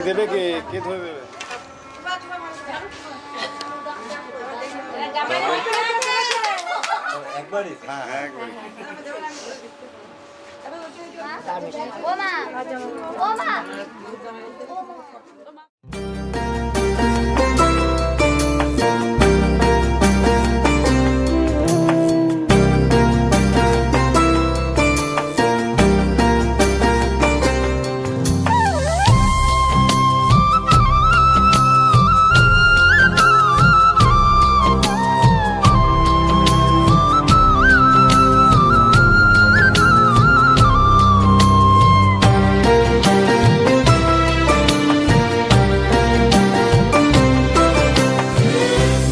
দেবে কে? কে ধরে দেবে? একবারই? হ্যাঁ হ্যাঁ একবারই। ওমা ওমা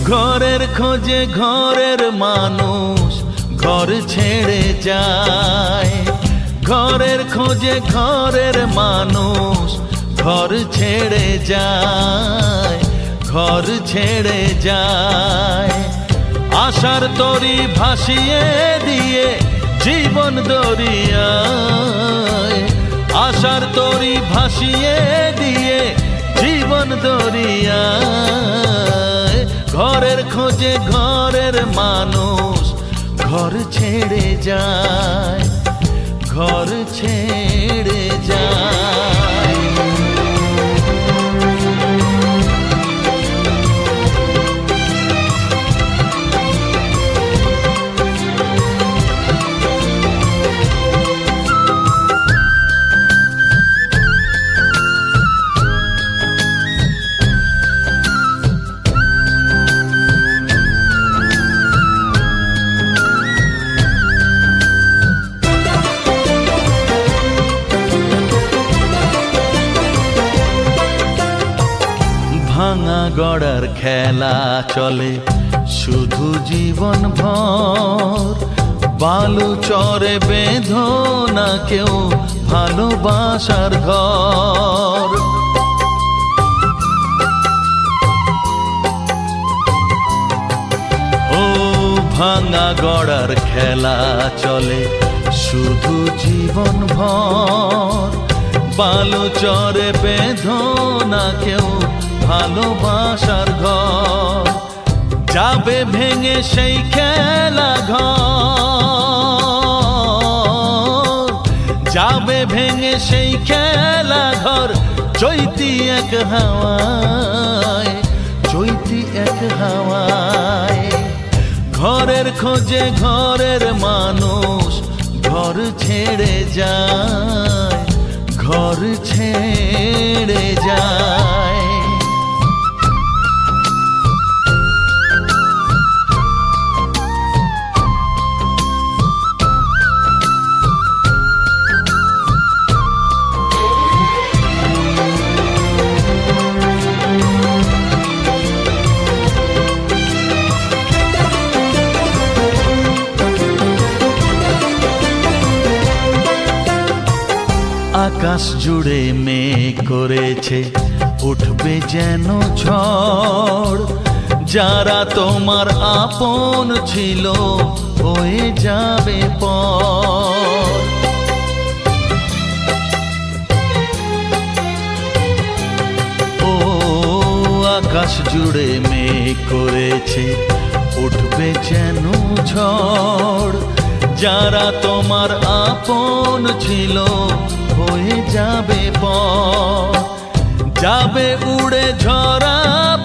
ঘরের খোঁজে ঘরের মানুষ ঘর ছেড়ে যায়। ঘরের খোঁজে ঘরের মানুষ ঘর ছেড়ে যায়, ঘর ছেড়ে যায়। আশার তরি ভাসিয়ে দিয়ে জীবন দরিয়ায়। আশার তরি ভাসিয়ে দিয়ে জীবন দরিয়ায়। ঘরের খোঁজে ঘরের মানুষ ঘর ছেড়ে যায় ঘর ছেড়ে যায়। গড়ার খেলা চলে। শুধু জীবন ভর, বালু চরে বেঁধো না কেউ ভালোবাসার ঘর। ও ভাঙা গড়ার খেলা চলে। শুধু জীবন ভর, বালু চরে বেঁধো না কেউ ভালোবাসার ঘর, যাবে ভেঙে সেই খেলা ঘর। যাবে ভেঙে সেই খেলা ঘর, চৈতি এক হাওয়ায়, চৈতি এক হাওয়ায়। ঘরের খোঁজে ঘরের মানুষ, ঘর ছেড়ে যায়, ঘর ছেড়ে যায়। আকাশ জুড়ে মেঘ করেছে। উঠবে যেন ঝড়। যারা তোমার আপন ছিল, হয়ে যাবে ও, আকাশ জুড়ে মেঘ করেছে। উঠবে যেন ঝড়। যারা তোমার আপন ছিল হয়ে যাবে পর যাবে উড়ে ঝরা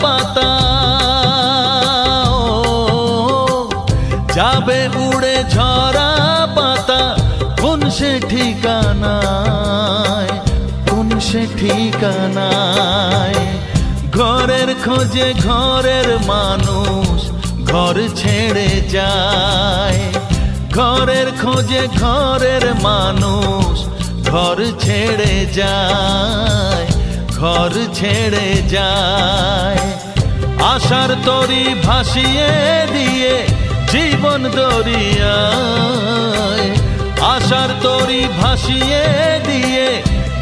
পাতা। যাবে উড়ে ঝরা পাতা কোন সে ঠিকানায়, কোন সে ঠিকানায়? ঘরের খোঁজে ঘরের মানুষ ঘর ছেড়ে যায়। ঘরের খোঁজে ঘরের মানুষ ঘর ছেড়ে যায়, ঘর ছেড়ে যায়। আশার তরি ভাসিয়ে দিয়ে জীবন দরিয়ায়। আশার তরি ভাসিয়ে দিয়ে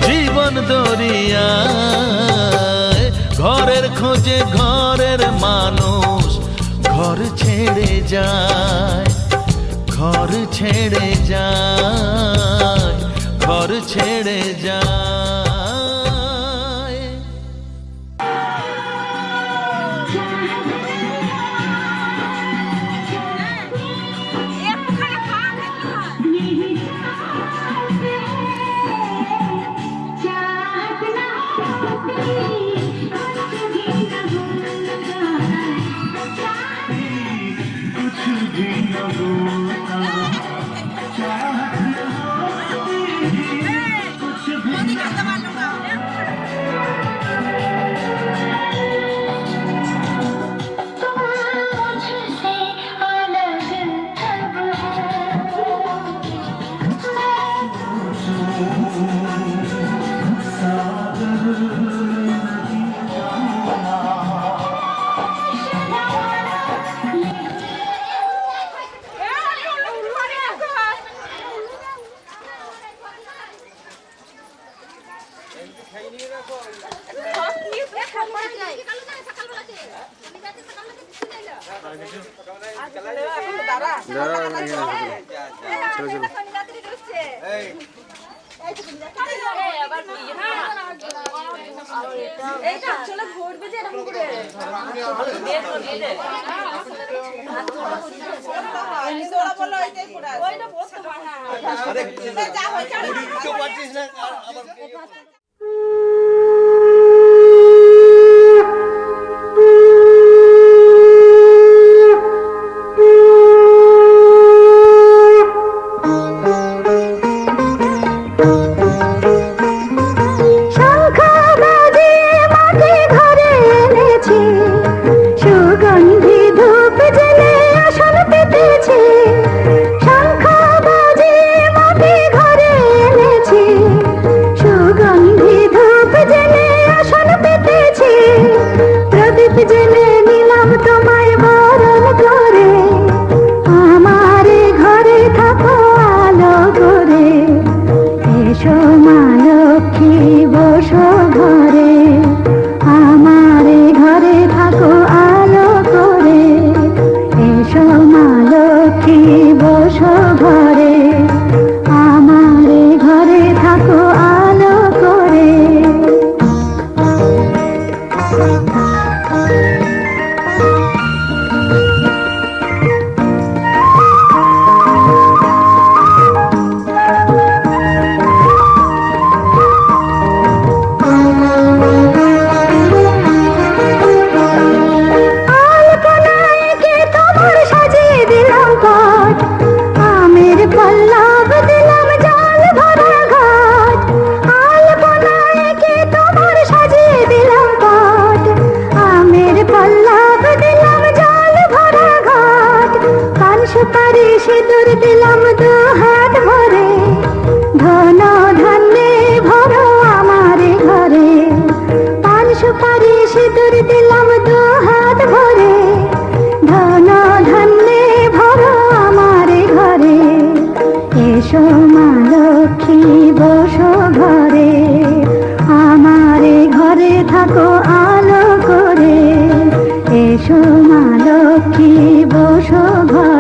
জীবন দরিয়ায়। ঘরের খোঁজে ঘরের মানুষ ঘর ছেড়ে যায়, ঘর ছেড়ে যায়। ঘর ছেড়ে যায় এইটা আসলে ঘটবে যে এরকম করে ওইটা বসতে পারে না আরে যা হয় বসভা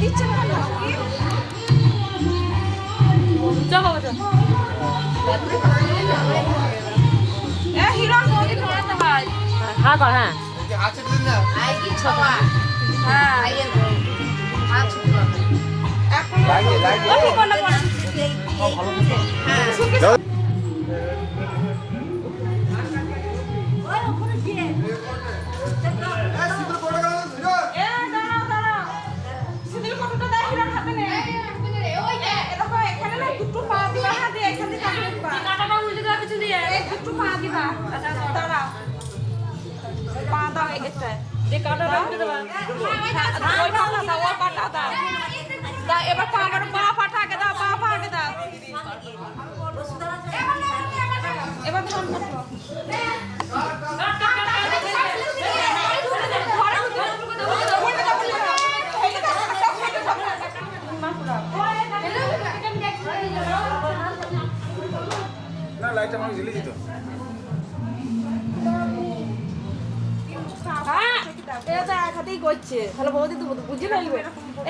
니참 한다. 저거 가자. 야, 이런 거기 보냈다 봐. 하다 해. 이게 아침 된다. 아이기 쳐봐. 아, 아이기 아, 죽어. 아, 이거 나고. 어, 이거 나고. 아, 바로 দাও এবার পা আমার পা পাটা আগে দাও পা পা দাও এবার ধর না লাইটটা আমাকে জ্বলে দিত। এটা তো এক হাতেই করছে। তাহলে বৌদি তো বুঝে ফেলবে।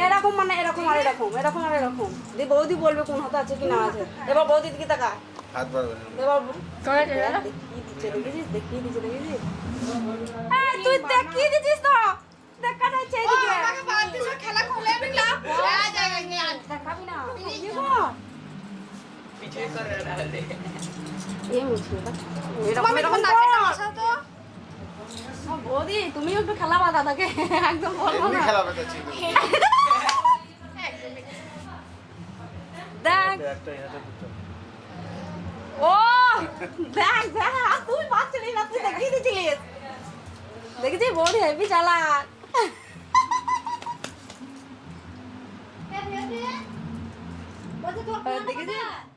এরকম মানে এরকম আর এরকম এরকম আর এরকম। দিয়ে বৌদি বলবে কোন হাতে আছে কি না আছে। এবার বৌদি দিকে তাকা হাত বাড়বে এবার দেখিয়ে দিচ্ছে দেখেছিস দেখিয়ে দিচ্ছে দেখেছিস তুই দেখিয়ে দিচ্ছিস তো? বৌদি তুমিও একটু খেলাবা দাদাকে। একদম বলব না। খেলাবে তো দেখ। ও দেখ দেখ তুই পাচ্ছিলি না তুই দেখিয়ে দিচ্ছিলিস দেখেছিস বৌদি হেভি চালাক। দেখেছিস?